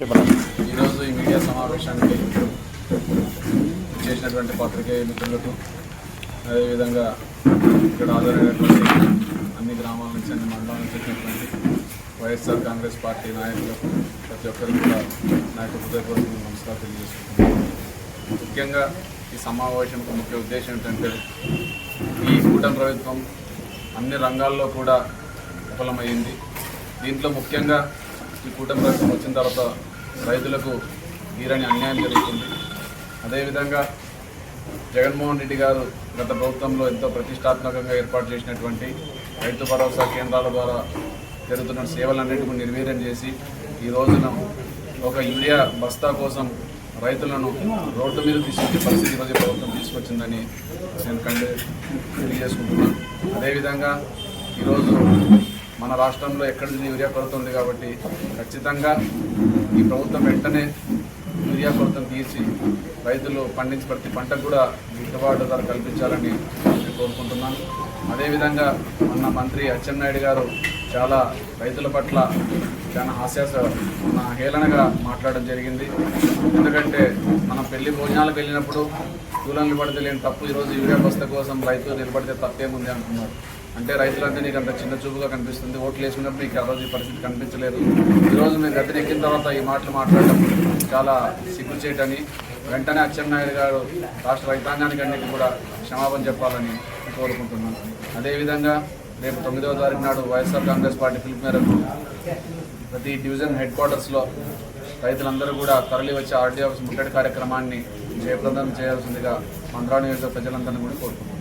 ఈరోజు ఈ మీడియా సమావేశానికి చేసినటువంటి పత్రికేయ మిత్రులకు అదేవిధంగా ఇక్కడ హాజరైనటువంటి అన్ని గ్రామాల నుంచి అన్ని మండలాల నుంచి వచ్చినటువంటి వైఎస్ఆర్ కాంగ్రెస్ పార్టీ నాయకులకు ప్రతి ఒక్కరికి కూడా నా యొక్క హృదయపూర్వక నమస్కారం తెలియజేసుకుంటున్నాను. ముఖ్యంగా ఈ సమావేశం ముఖ్య ఉద్దేశం ఏంటంటే ఈ కూటమి ప్రభుత్వం అన్ని రంగాల్లో కూడా విఫలమైంది దీంట్లో ముఖ్యంగా ఈ కూటమి ప్రభుత్వం వచ్చిన తర్వాత రైతులకు తీరని అన్యాయం జరుగుతుంది. అదేవిధంగా జగన్మోహన్ రెడ్డి గారు గత ప్రభుత్వంలో ఎంతో ప్రతిష్టాత్మకంగా ఏర్పాటు చేసినటువంటి రైతు భరోసా కేంద్రాల ద్వారా జరుగుతున్న సేవలన్నింటినీ నిర్వీర్యం చేసి ఈ రోజున ఒక యూరియా బస్తా కోసం రైతులను రోడ్డు మీద తీసుకొచ్చే పరిస్థితి ఈరోజు ప్రభుత్వం తీసుకొచ్చిందని నేను కండి తెలియజేసుకుంటున్నాను. అదేవిధంగా ఈరోజు మన రాష్ట్రంలో ఎక్కడ నుంచి యూరియా కొరత ఉంది కాబట్టి ఖచ్చితంగా ఈ ప్రభుత్వం వెంటనే యూరియా కొరతను తీసి రైతులు పండించి ప్రతి పంటకు కూడా గిట్టుబాటు ధర కల్పించాలని నేను కోరుకుంటున్నాను. అదేవిధంగా మన మంత్రి అచ్చెన్నాయుడు గారు చాలా రైతుల పట్ల చాలా హాస్యాస మన హేళనగా మాట్లాడడం జరిగింది. ఎందుకంటే మనం పెళ్ళి భోజనాలకు వెళ్ళినప్పుడు కూలన్లు పడితే లేని తప్పు ఈరోజు యూరియా బస్తా కోసం రైతులు నిలబడితే తప్పేముంది అంటున్నారు. అంటే రైతులంటే నీకు అంత చిన్న చూపుగా కనిపిస్తుంది. ఓట్లు వేసుకున్నప్పుడు నీకు ఆ రోజు ఈ పరిస్థితి కనిపించలేదు. ఈరోజు మేము గద్దె ఎక్కిన తర్వాత ఈ మాటలు మాట్లాడడం చాలా సిగ్గుచేటని వెంటనే అచ్చెన్నాయుడు గారు రాష్ట్ర రైతాంగానికి అన్నిటి కూడా క్షమాపణ చెప్పాలని కోరుకుంటున్నాను. అదేవిధంగా రేపు తొమ్మిదవ తారీఖు నాడు వైఎస్ఆర్ కాంగ్రెస్ పార్టీ పిలుపు మేరకు ప్రతి డివిజన్ హెడ్ క్వార్టర్స్లో రైతులందరూ కూడా తరలి వచ్చి ఆర్డీ ఆఫీస్ ముట్టడి కార్యక్రమాన్ని జయప్రదం చేయాల్సిందిగా మంత్రా నియోజక ప్రజలందరినీ కూడా కోరుకుంటున్నాను.